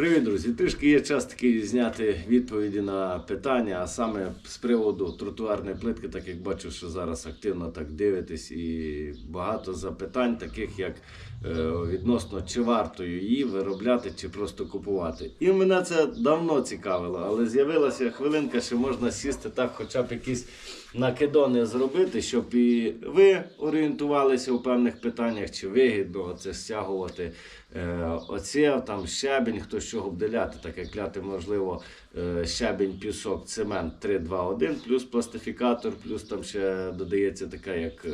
Привіт, друзі! Трішки є час такий зняти відповіді на питання, а саме з приводу тротуарної плитки, так як бачу, що зараз активно так дивитесь, і багато запитань, таких як е, відносно чи варто її виробляти, чи просто купувати. І мене це давно цікавило, але з'явилася хвилинка, що можна сісти так, хоча б якісь накидони зробити, щоб і ви орієнтувалися у певних питаннях, чи вигідно це стягувати е, оцє, там щебінь, хто чого обделяти, ляти, так як ляти можливо е, щебінь, пісок, цемент 3, 2, 1, плюс пластифікатор, плюс там ще додається така як. Е,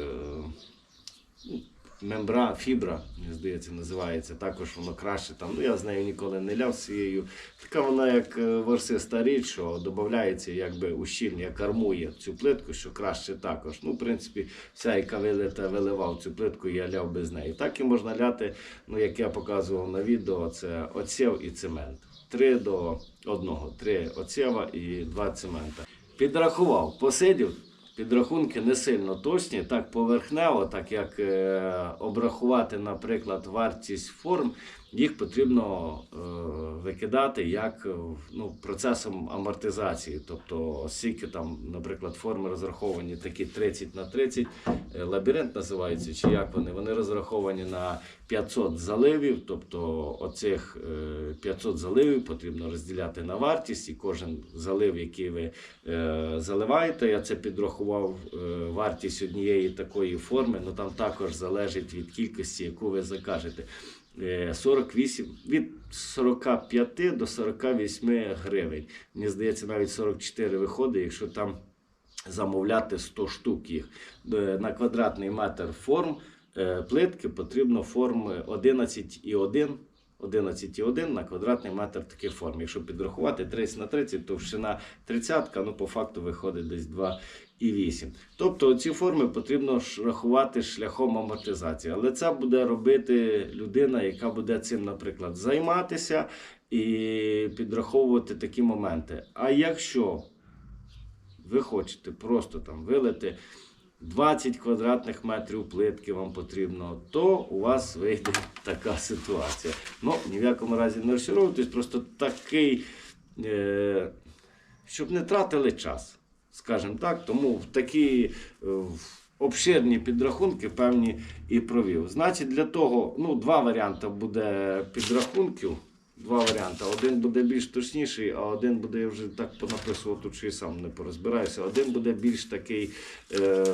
Мембра, фібра, мені здається, називається. Також воно краще там. Ну я з нею ніколи не ляв цією. Така вона як е, ворсиста річ, що додається, якби ущільнює, кармує цю плитку, що краще також. Ну, в принципі, вся, яка вилита, виливав цю плитку, я ляв без неї. Так і можна ляти, ну як я показував на відео, це оцєв і цемент. Три до одного. Три оцєва і два цемента. Підрахував, посидів. Підрахунки не сильно точні, так поверхнево, так як е, обрахувати, наприклад, вартість форм, їх потрібно е, викидати як е, ну, процесом амортизації. Тобто, оскільки там, наприклад, форми розраховані такі 30 на 30, е, лабіринт називається, чи як вони, вони розраховані на 500 заливів, тобто оцих е, 500 заливів потрібно розділяти на вартість, і кожен залив, який ви заливаєте, я це підрахував е, вартість однієї такої форми, ну там також залежить від кількості, яку ви закажете. Е, 48, від 45 до 48 гривень. Мені здається, навіть 44 виходить, якщо там замовляти 100 штук їх. Е, На квадратний метр форм е, плитки потрібно форм 11,1 11,1 на квадратний метр таких форм. Якщо підрахувати 30 на 30, товщина 30, ну по факту виходить десь 2,8. Тобто ці форми потрібно рахувати шляхом амортизації. Але це буде робити людина, яка буде цим, наприклад, займатися і підраховувати такі моменти. А якщо ви хочете просто там вилити 20 квадратних метрів плитки вам потрібно, то у вас вийде така ситуація. Ну, ні в якому разі не розчаровуйтесь, просто такий, е, щоб не тратили час, скажімо так. Тому в такі е, в обширні підрахунки певні і провів. Значить, для того ну, два варіанти буде підрахунків. Два варіанти. Один буде більш точніший, а один буде, я вже так понаписував тут, що і сам не порозбираюся. Один буде більш такий е,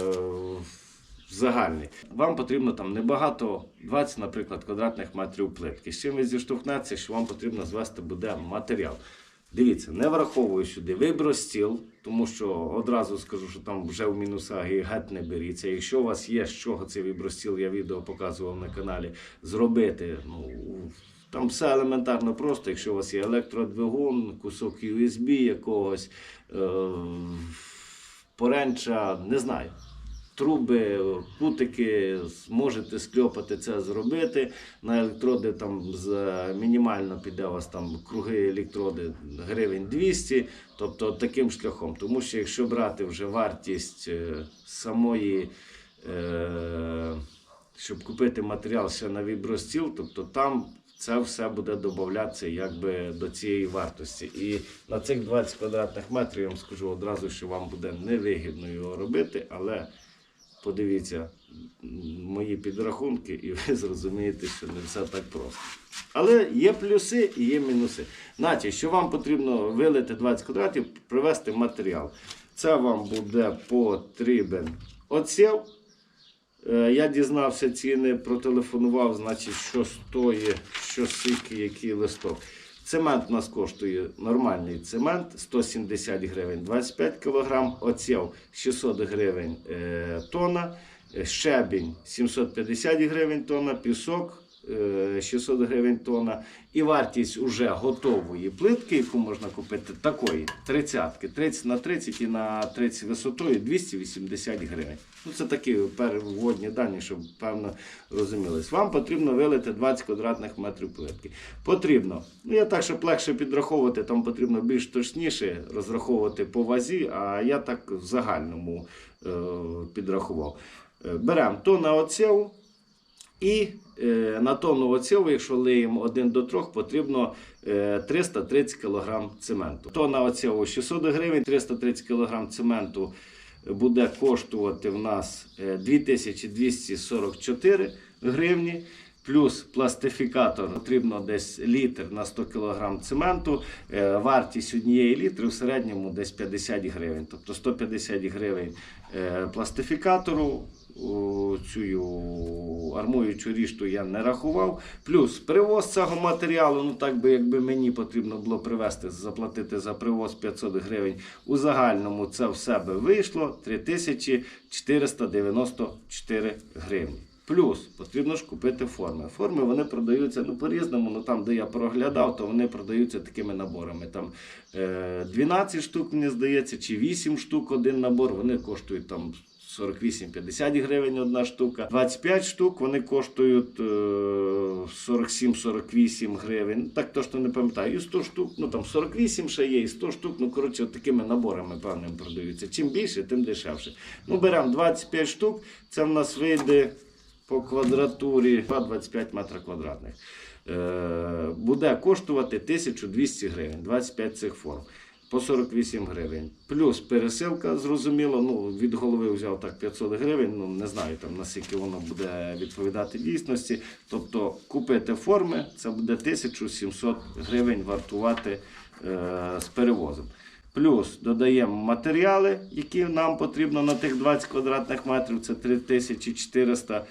загальний. Вам потрібно там небагато, 20, наприклад, квадратних метрів плитки. З чим ви зіштовхнетеся, що вам потрібно звести буде матеріал. Дивіться, не враховую сюди вибростіл, тому що одразу скажу, що там вже в мінусах і геть не беріться. Якщо у вас є з чого цей вибростіл, я відео показував на каналі, зробити. ну, там все елементарно просто, якщо у вас є електродвигун, кусок USB якогось, е- поренча, не знаю. Труби, кутики, зможете скльопати це зробити. На електроди там з, мінімально піде у вас там круги електроди гривень 200, тобто таким шляхом. Тому що якщо брати вже вартість е, самої, е, щоб купити матеріал ще на вібростіл, тобто там це все буде додатися якби до цієї вартості. І на цих 20 квадратних метрів я вам скажу одразу, що вам буде невигідно його робити, але подивіться мої підрахунки, і ви зрозумієте, що не все так просто. Але є плюси і є мінуси. Значить, що вам потрібно вилити 20 квадратів, привезти матеріал. Це вам буде потрібен оцєв. Е, Я дізнався ціни, протелефонував, значить, що стоїть, що сики, який листок. Цемент у нас коштує нормальний цемент 170 гривень 25 кг, оців 600 гривень е, тонна, е, щебінь 750 гривень тонна, пісок 600 гривень тонна. І вартість уже готової плитки, яку можна купити, такої 30 30 на 30 і на 30 висотою 280 гривень. Ну, це такі переводні дані, щоб певно розумілись. Вам потрібно вилити 20 квадратних метрів плитки. Потрібно. Ну, я так, щоб легше підраховувати, там потрібно більш точніше розраховувати по вазі, а я так в загальному е, підрахував. Е, Беремо то на оцєву і е, на тонну оцього, якщо лиємо 1 до 3, потрібно е, 330 кг цементу. Тонна оцього 600 гривень, 330 кг цементу буде коштувати в нас е, 2244 гривні. Плюс пластифікатор потрібно десь літр на 100 кг цементу. Е, Вартість однієї літри в середньому десь 50 гривень. Тобто 150 гривень е, пластифікатору. Цю армуючу рішту я не рахував. Плюс привоз цього матеріалу, ну так би якби мені потрібно було привезти, заплатити за привоз 500 гривень. У загальному це в себе вийшло 3494 гривні. Плюс потрібно ж купити форми. Форми вони продаються ну, по-різному. Ну там, де я проглядав, то вони продаються такими наборами. Там е, 12 штук, мені здається, чи 8 штук один набор. Вони коштують там 48-50 гривень одна штука. 25 штук вони коштують е, 47-48 гривень. Так точно не пам'ятаю. І 100 штук, ну там 48 ще є, і 100 штук, ну коротше, от такими наборами певними продаються. Чим більше, тим дешевше. Ну, беремо 25 штук, це в нас вийде по квадратурі 25 метрів квадратних. Е, буде коштувати 1200 гривень, 25 цих форм. По 48 гривень. Плюс пересилка, зрозуміло, ну, від голови взяв так 500 гривень, ну не знаю там наскільки воно буде відповідати дійсності. Тобто купити форми, це буде 1700 гривень вартувати е, з перевозом. Плюс додаємо матеріали, які нам потрібно на тих 20 квадратних метрів, це 3400 е,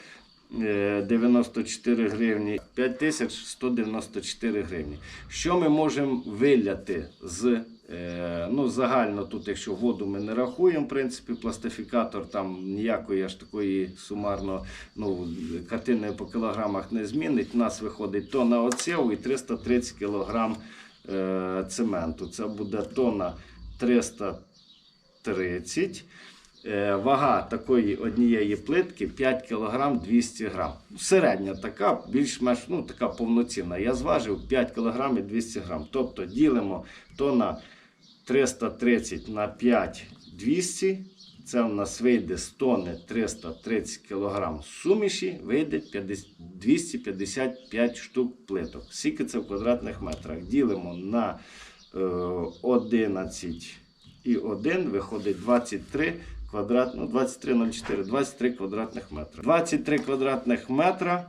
94 гривні, 5194 гривні. Що ми можемо виляти з е, ну, загально тут, якщо воду ми не рахуємо, в принципі, пластифікатор там ніякої аж такої сумарно ну, картини по кілограмах не змінить. У нас виходить тонна оцєву і 330 кілограм е, цементу. Це буде тонна 330. Е, Вага такої однієї плитки 5 кг 200 г. Середня така, більш-менш ну, така повноцінна. Я зважив 5 кг і 200 г. Тобто ділимо то на 330 на 5 200. Це у нас вийде з тонни 330 кг суміші, вийде 255 штук плиток. Скільки це в квадратних метрах? Ділимо на е, 11 і 1 виходить 23 квадрат, ну 23,04, 23 квадратних метра. 23 квадратних метра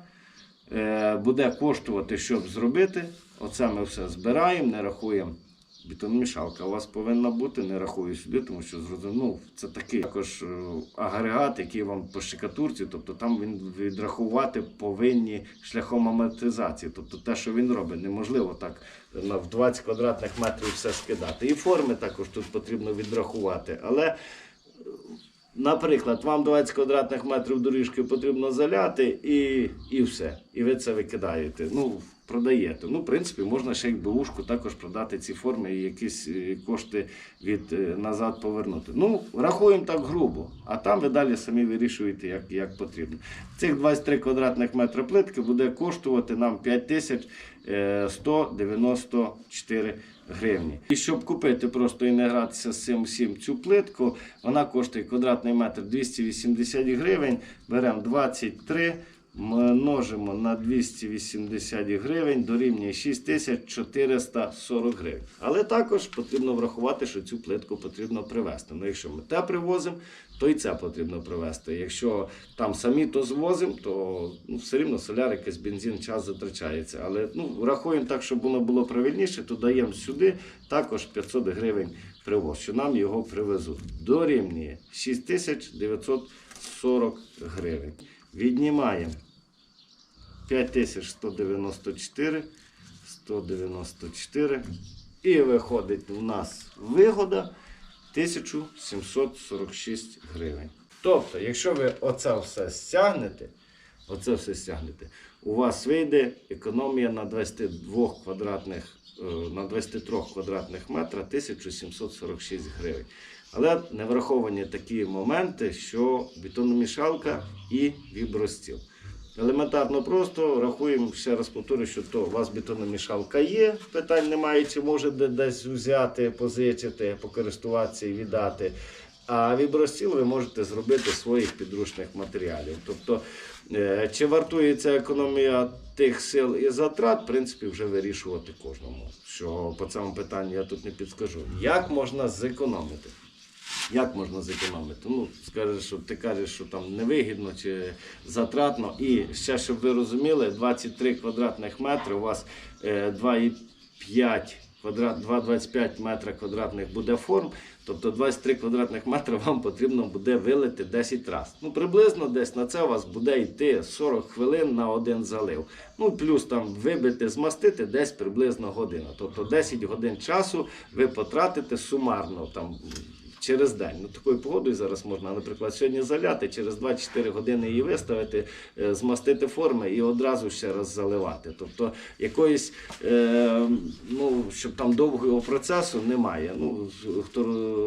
е, буде коштувати, щоб зробити. Оце ми все збираємо, не рахуємо. Бетономішалка у вас повинна бути, не рахую сюди, тому що ну, це такий також е, агрегат, який вам по штукатурці, тобто там він відрахувати повинні шляхом амортизації. Тобто те, що він робить, неможливо так в 20 квадратних метрів все скидати. І форми також тут потрібно відрахувати. Але Наприклад, вам 20 квадратних метрів доріжки потрібно заляти і, і все. І ви це викидаєте. Ну, продаєте. Ну, в принципі, можна ще й бушку також продати ці форми і якісь е, кошти від е, назад повернути. Ну, рахуємо так грубо, а там ви далі самі вирішуєте, як, як потрібно. Цих 23 квадратних метри плитки буде коштувати нам 5194 гривні. І щоб купити просто і не гратися з цим всім цю плитку, вона коштує квадратний метр 280 гривень. Беремо 23, множимо на 280 гривень, дорівнює 6440 гривень. Але також потрібно врахувати, що цю плитку потрібно привезти. Ну, якщо ми те привозимо, то і це потрібно привезти. Якщо там самі то звозимо, то ну, все рівно соляр, якийсь бензин, час затрачається. Але ну, рахуємо так, щоб воно було правильніше, то даємо сюди також 500 гривень привоз, що нам його привезуть. Дорівнює 6940 гривень. Віднімаємо 5194, 194. І виходить у нас вигода 1746 гривень. Тобто, якщо ви оце все стягнете, оце все стягнете, у вас вийде економія на 22 квадратних, е, на 23 квадратних метра 1746 гривень. Але не враховані такі моменти, що бетономішалка і вібростіл. Елементарно просто рахуємо, ще раз повторюю, що то у вас бетономішалка є, питань немає, чи може десь взяти, позичити, покористуватися і віддати. А вібростіл ви можете зробити своїх підручних матеріалів. Тобто, е, чи вартує ця економія тих сил і затрат, в принципі, вже вирішувати кожному. Що по цьому питанню я тут не підскажу. Як можна зекономити? Як можна зекономити? Ну, скажеш, що ти кажеш, що там невигідно чи затратно. І ще, щоб ви розуміли, 23 квадратних метри у вас е, 2,5 квадрат, 2,25 метра квадратних буде форм. Тобто 23 квадратних метри вам потрібно буде вилити 10 разів. Ну, приблизно десь на це у вас буде йти 40 хвилин на один залив. Ну, плюс там вибити, змастити десь приблизно година. Тобто 10 годин часу ви потратите сумарно там через день. Ну, такою погодою зараз можна, наприклад, сьогодні заляти, через 24 години її виставити, е, змастити форми і одразу ще раз заливати. Тобто якоїсь, е, ну, щоб там довгого процесу немає. Ну, хто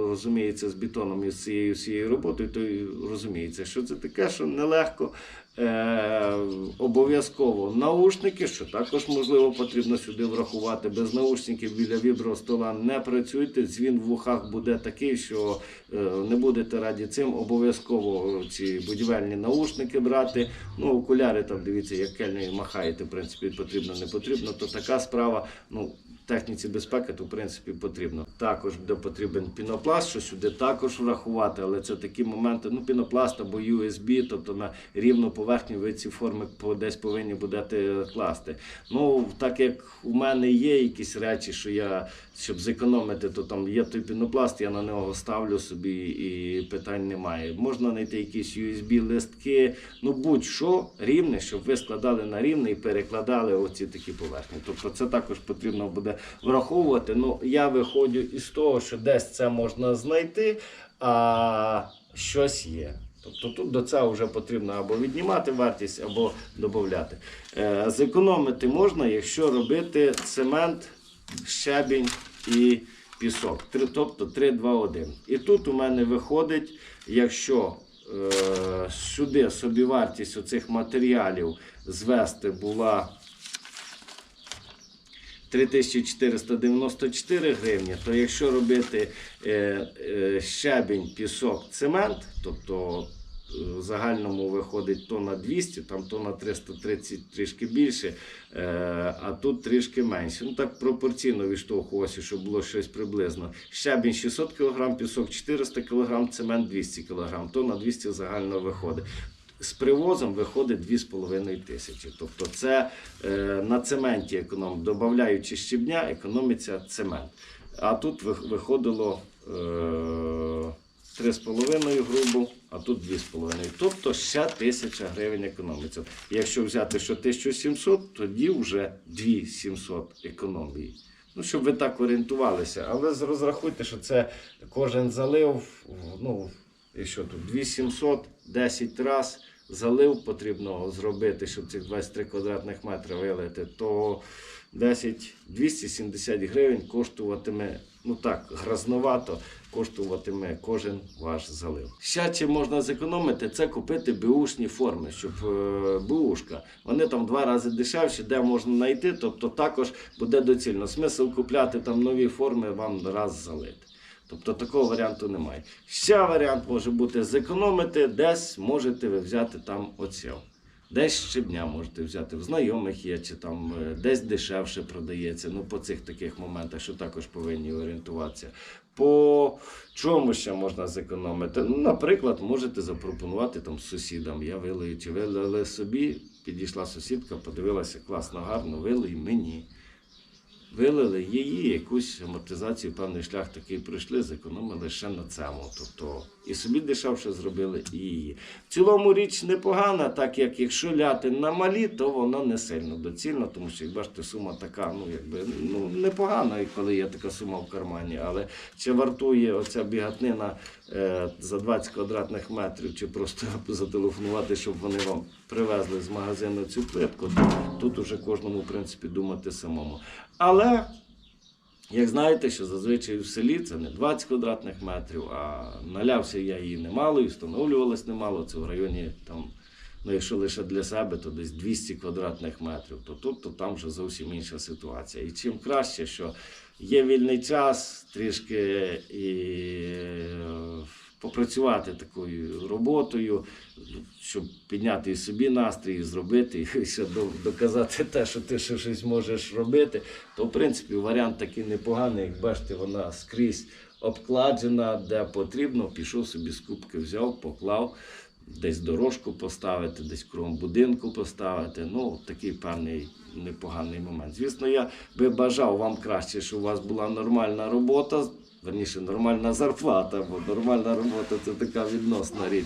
розуміється з бетоном і з цією всією роботою, той розуміється, що це таке, що нелегко. Е, обов'язково наушники, що також можливо потрібно сюди врахувати. Без наушників біля вібростола не працюйте. Дзвін в вухах буде такий, що е, не будете раді цим. Обов'язково ці будівельні наушники брати. Ну, окуляри там дивіться, як кельною махаєте, в принципі, потрібно, не потрібно. То така справа. Ну, техніці безпеки, то в принципі потрібно. Також буде потрібен пінопласт, що сюди також врахувати, але це такі моменти, ну пінопласт або USB, тобто на рівну поверхню ви ці форми десь повинні будете класти. Ну, так як у мене є якісь речі, що я щоб зекономити, то там є той пінопласт, я на нього ставлю собі і питань немає. Можна знайти якісь USB-листки, ну будь-що рівне, щоб ви складали на рівне і перекладали оці такі поверхні. Тобто це також потрібно буде враховувати. Ну, я виходжу із того, що десь це можна знайти, а щось є. Тобто тут до цього вже потрібно або віднімати вартість, або додати. Е, зекономити можна, якщо робити цемент, щебінь і пісок. Тобто 3, 2, 1. І тут у мене виходить, якщо е, сюди собівартість оцих матеріалів звести була 3494 гривні, то якщо робити е, е, щебінь, пісок, цемент, тобто загальному виходить тонна 200, там тонна 330 трішки більше, е, а тут трішки менше. Ну так пропорційно відштовхувався, щоб було щось приблизно. Щебінь 600 кг, пісок 400 кг, цемент 200 кг, тонна 200 загально виходить. З привозом виходить 2,5 тисячі. Тобто це е, на цементі економ, додаючи щебня, економиться цемент. А тут виходило е, 3,5 грубо, а тут 2,5. Тобто ще 1000 гривень економиться. Якщо взяти, що 1700, тоді вже 2700 економії. Ну, щоб ви так орієнтувалися. Але розрахуйте, що це кожен залив, ну, і що тут 2700, 10 раз залив потрібно зробити, щоб цих 23 квадратних метри вилити, то 10 270 гривень коштуватиме, ну так, грозновато коштуватиме кожен ваш залив. Ще чим можна зекономити, це купити беушні форми, щоб е, беушка. Вони там два рази дешевші, де можна знайти, тобто також буде доцільно. Смисл купляти там нові форми вам раз залити. Тобто такого варіанту немає. Ще варіант може бути зекономити, десь можете ви взяти там оцел. Десь щебня можете взяти, в знайомих є, чи там е, десь дешевше продається. Ну, по цих таких моментах, що також повинні орієнтуватися. По чому ще можна зекономити? Ну, наприклад, можете запропонувати там сусідам. Я вилию чи вилили собі, підійшла сусідка, подивилася класно, гарно, вилий мені. Вилили її, якусь амортизацію, певний шлях такий пройшли, зекономили ще на цьому. Тобто і собі дешевше зробили, і її. В цілому річ непогана, так як якщо ляти на малі, то воно не сильно доцільно, тому що, як бачите, сума така, ну якби ну непогана, коли є така сума в кармані. Але чи вартує оця бігатнина е, за 20 квадратних метрів, чи просто зателефонувати, щоб вони вам привезли з магазину цю плитку, то тут уже кожному, в принципі, думати самому. Але як знаєте, що зазвичай в селі це не 20 квадратних метрів, а налявся я її немало і встановлювалось немало. Це в районі там, ну якщо лише для себе, то десь 200 квадратних метрів. То тут, то там вже зовсім інша ситуація. І чим краще, що є вільний час, трішки і е, попрацювати такою роботою, щоб підняти і собі настрій, і зробити, і ще доказати те, що ти ще щось можеш робити, то в принципі варіант такий непоганий. Як бачите, вона скрізь обкладена, де потрібно, пішов собі з кубки, взяв, поклав. Десь дорожку поставити, десь кругом будинку поставити. Ну, такий певний непоганий момент. Звісно, я би бажав вам краще, щоб у вас була нормальна робота, верніше нормальна зарплата, бо нормальна робота це така відносна річ.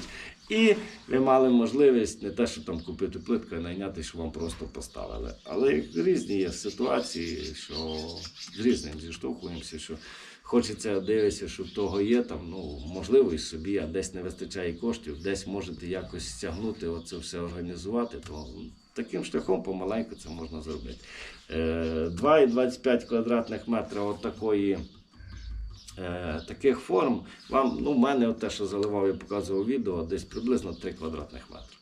І ви мали можливість не те, що там купити плитку і найняти, що вам просто поставили. Але різні є ситуації, що з різним зіштовхуємося, що хочеться дивитися, що того є, там, ну, можливо, і собі, а десь не вистачає коштів, десь можете якось стягнути, оце все організувати, то таким шляхом помаленьку це можна зробити. Е, 2,25 квадратних метра от такої. Е, таких форм вам, ну, в мене от те, що заливав, я показував відео, десь приблизно 3 квадратних метри.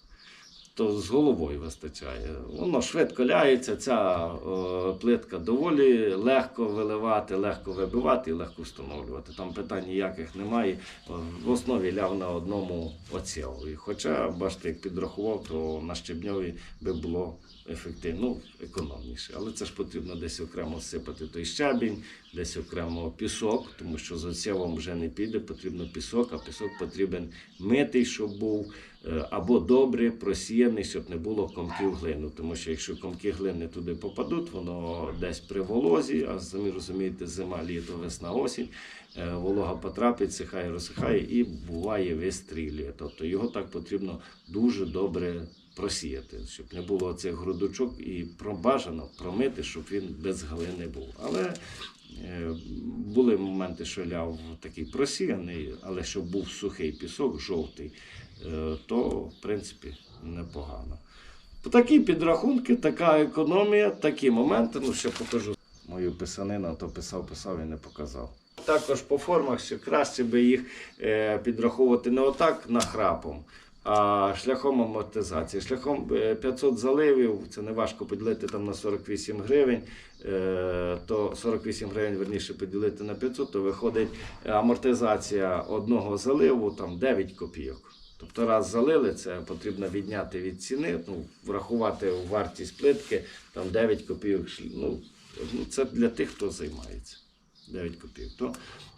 То з головою вистачає. Воно швидко ляється, ця е, плитка доволі легко виливати, легко вибивати і легко встановлювати. Там питань ніяких немає. В основі ляв на одному оцілу. І Хоча, бачите, як підрахував, то на щебньові би було ефективно, ну, економніше. Але це ж потрібно десь окремо сипати той щебінь, десь окремо пісок, тому що з оцілом вже не піде, потрібно пісок, а пісок потрібен митий, щоб був е, або добре просіяний, щоб не було комків глину. Тому що якщо комки глини туди попадуть, воно десь при волозі, а самі розумієте, зима, літо, весна, осінь, е, волога потрапить, сихає, розсихає і буває вистрілює. Тобто його так потрібно дуже добре просіяти, щоб не було цих грудочок і пробажано промити, щоб він без глини був. Але Були моменти, що ляв такий просіяний, але щоб був сухий пісок, жовтий, е, то в принципі непогано. Такі підрахунки, така економія, такі моменти. Ну, ще покажу мою писанину, то писав, писав і не показав. Також по формах ще краще би їх е, підраховувати не отак нахрапом, а шляхом амортизації. Шляхом е, 500 заливів, це не важко поділити там на 48 гривень, е, то 48 гривень верніше поділити на 500, то виходить амортизація одного заливу там 9 копійок. Тобто раз залили, це потрібно відняти від ціни, ну, врахувати вартість плитки, там 9 копійок. Ну, ну, це для тих, хто займається. 9 копійок. То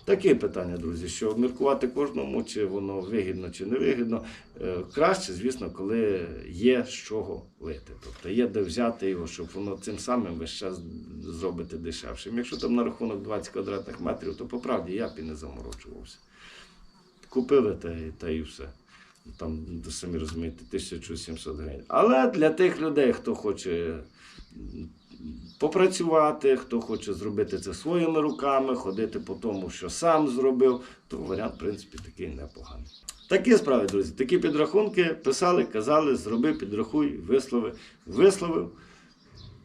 таке питання, друзі, що міркувати кожному, чи воно вигідно, чи не вигідно. Е, Краще, звісно, коли є з чого лити. Тобто є де взяти його, щоб воно цим самим весь час зробити дешевшим. Якщо там на рахунок 20 квадратних метрів, то по правді я б і не заморочувався. Купили та, та і все. Там, самі розумієте, 1700 гривень. Але для тих людей, хто хоче попрацювати, хто хоче зробити це своїми руками, ходити по тому, що сам зробив, то варіант, в принципі, такий непоганий. Такі справи, друзі, такі підрахунки писали, казали, зроби, підрахуй, вислови. Висловив.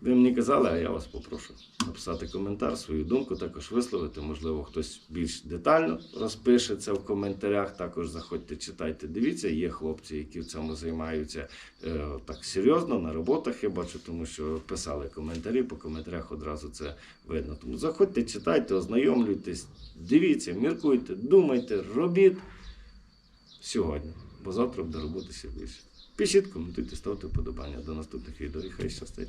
Ви мені казали, а я вас попрошу написати коментар, свою думку також висловити. Можливо, хтось більш детально розпише це в коментарях. Також заходьте, читайте, дивіться. Є хлопці, які в цьому займаються е, так серйозно на роботах. Я бачу, тому що писали коментарі, по коментарях одразу це видно. Тому заходьте, читайте, ознайомлюйтесь, дивіться, міркуйте, думайте, робіть сьогодні, бо завтра буде роботи ще більше. Пишіть, коментуйте, ставте вподобання. До наступних відео і хай щастить.